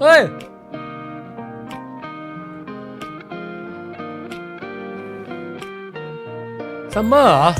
เฮ้ย ซัมเมอร์เหรอ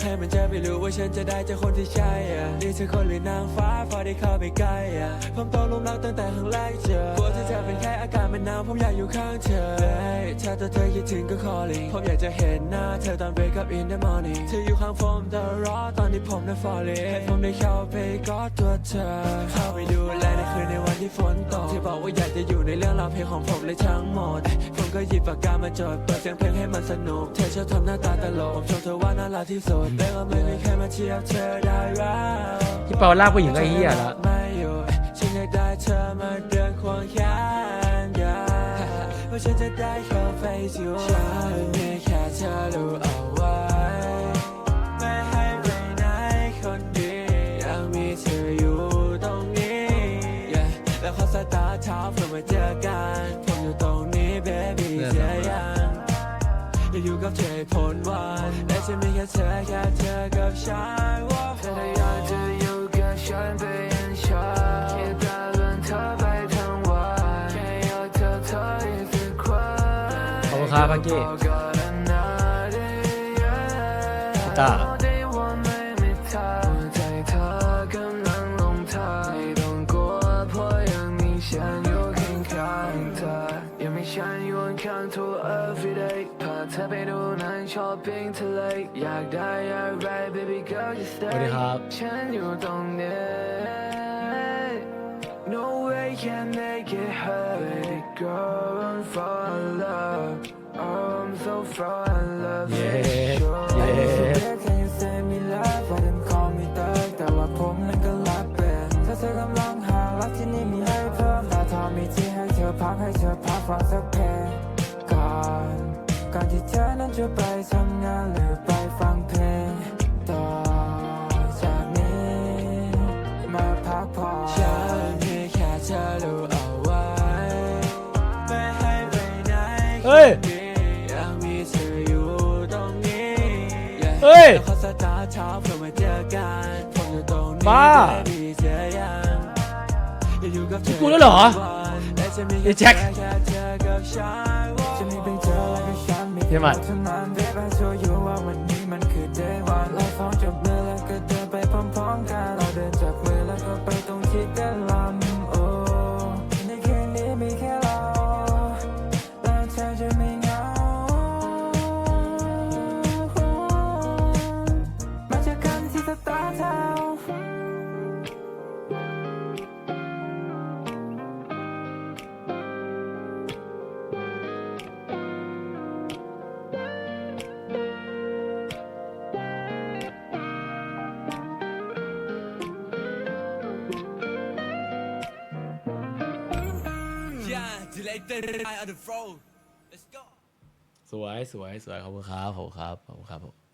ใครมันจะไปรู้ว่าฉันจะได้เจอคนที่ใช่อะนี่เธอคนหรือนางฟ้าพอได้เข้าไปใกล้อะผมตกหลุมรักตั้งแต่ครั้งแรกเจอกลัวที่เธอเป็นแค่อากาศมันหนาวผมอยากอยู่ข้างเธอเลยถ้าตัวเธอคิดถึงก็ calling ผมอยากจะเห็นหน้าเธอตอน wake up in the morning เธออยู่ข้างผมตลอดตอนที่ผมนั้น falling ให้ผมได้เข้าไปกอดตัวเธอ เข้าไปดูแลในคืนในวันที่ฝนตกเธอบอกว่าอยากจะอยู่ในเรื่องราวเพลงของผมเลยทั้งหมด ก็หยิบปากกามาจดเปิดเสียงเพลงให้มันสนุก เธอชอบทำหน้าตาตลกผมชมเธอว่าน่ารักที่สุดแต่ว่าไม่มีใครมาเทียบเธอได้แล้ว ที่เปาลากผู้หญิงก็เฮียละไม่อยู่ฉันอยากได้เธอมาเดินควงแขนกันว่าฉันจะได้เข้าไปสู่ฉันมีแค่เธอรู้เอาไว้ ไม่ให้ไปไหนคนดีอยากมีเธออยู่ตรงนี้ yeah แล้วขอสายตาเท้าเพื่อมาเจอ กอยู่กับเธอให้พ้นวันและจะมีแค่เธอแค่เธอกับฉันว่าเธอได้อยากจะอยู่กับฉันเป็นฉันคิดแต่เรื่องเธอไปทั้งวันแค่อยากเธอเธออีกสักครั้งขอบคุณครับพักกี้บอกกันนะได้ยังตาได้ว่า ยังมีฉันอยู่ข้างๆเธอ every day พาเธอไปดูหนังช้อปปิ้งทะเลอยากได้อะไร baby girl just สวัสดี stay ครับ ฉันอยู่ตรงนี้ No way can make it hurt Baby girl I'm fall in love Oh I'm so fall in love เ พักให้เธอพักฟังสักเพลงก่อนก่อนที่เธอนั้นจะไปทำงานหรือไปฟังเพลงต่อจากนี้มาพักผ่อนฉันมีแค่เธอรู้เอาไว้ไม่ให้ไปไหนเฮ้ยอยากมีเธออยู่ตรงนี้ yeah เฮ้ยแล้วขอสตาร์ทเช้าเพื่อมาเจอกันผมอยู่ตรงนี้บ้า baby เธอยังอยากอยู่กับเธอพูดแล้วเหรอ และจะมีไอ้แจ็คแค่เธอกับฉันจะมีเพียงเธอและก็ฉันมีเสวยสวยสวยขอบคุณครับขอบคุณครับขอบคุณครับผม